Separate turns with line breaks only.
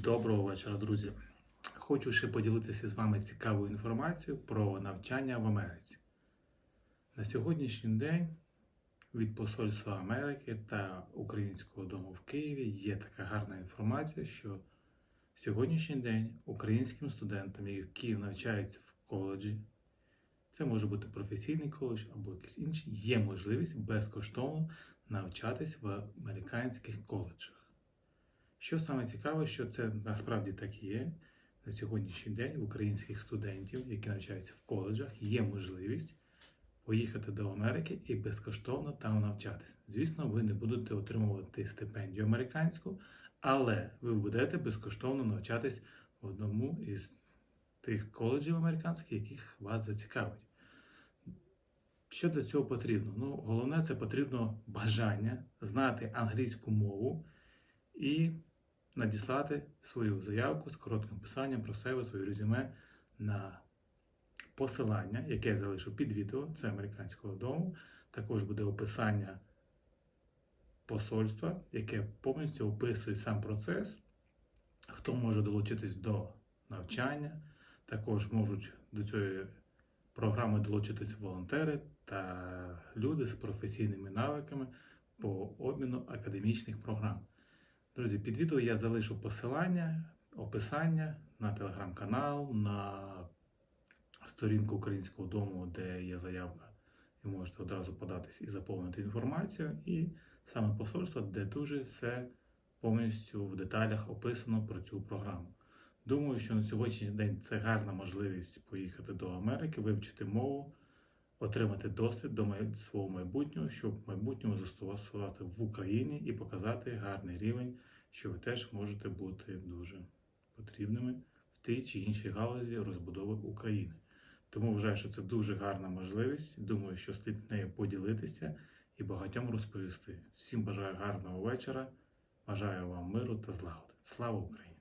Доброго вечора, друзі. Хочу ще поділитися з вами цікавою інформацією про навчання в Америці. На сьогоднішній день від Посольства Америки та Українського дому в Києві є така гарна інформація, що сьогоднішній день українським студентам, які навчаються в коледжі, це може бути професійний коледж або якийсь інший, є можливість безкоштовно навчатись в американських коледжах. Що саме цікаве, що це насправді так є. На сьогоднішній день в українських студентів, які навчаються в коледжах, є можливість поїхати до Америки і безкоштовно там навчатися. Звісно, ви не будете отримувати стипендію американську, але ви будете безкоштовно навчатись в одному із тих коледжів американських, яких вас зацікавить. Що для цього потрібно? Ну, головне, це потрібно бажання знати англійську мову і надіслати свою заявку з коротким писанням про себе, своє резюме на посилання, яке я залишу під відео, це американського дому. Також буде описання посольства, яке повністю описує сам процес, хто може долучитись до навчання. Також можуть до цієї програми долучитись волонтери та люди з професійними навиками по обміну академічних програм. Друзі, під відео я залишу посилання, описання на телеграм-канал, на сторінку Українського дому, де є заявка. Ви можете одразу податись і заповнити інформацію, і саме посольство, де дуже все повністю в деталях описано про цю програму. Думаю, що на сьогоднішній день це гарна можливість поїхати до Америки, вивчити мову, отримати досвід до свого майбутнього, щоб в майбутньому застосувати в Україні і показати гарний рівень, що ви теж можете бути дуже потрібними в тій чи іншій галузі розбудови України. Тому вважаю, що це дуже гарна можливість. Думаю, що слід нею поділитися і багатьом розповісти. Всім бажаю гарного вечора. Бажаю вам миру та злагоди. Слава Україні!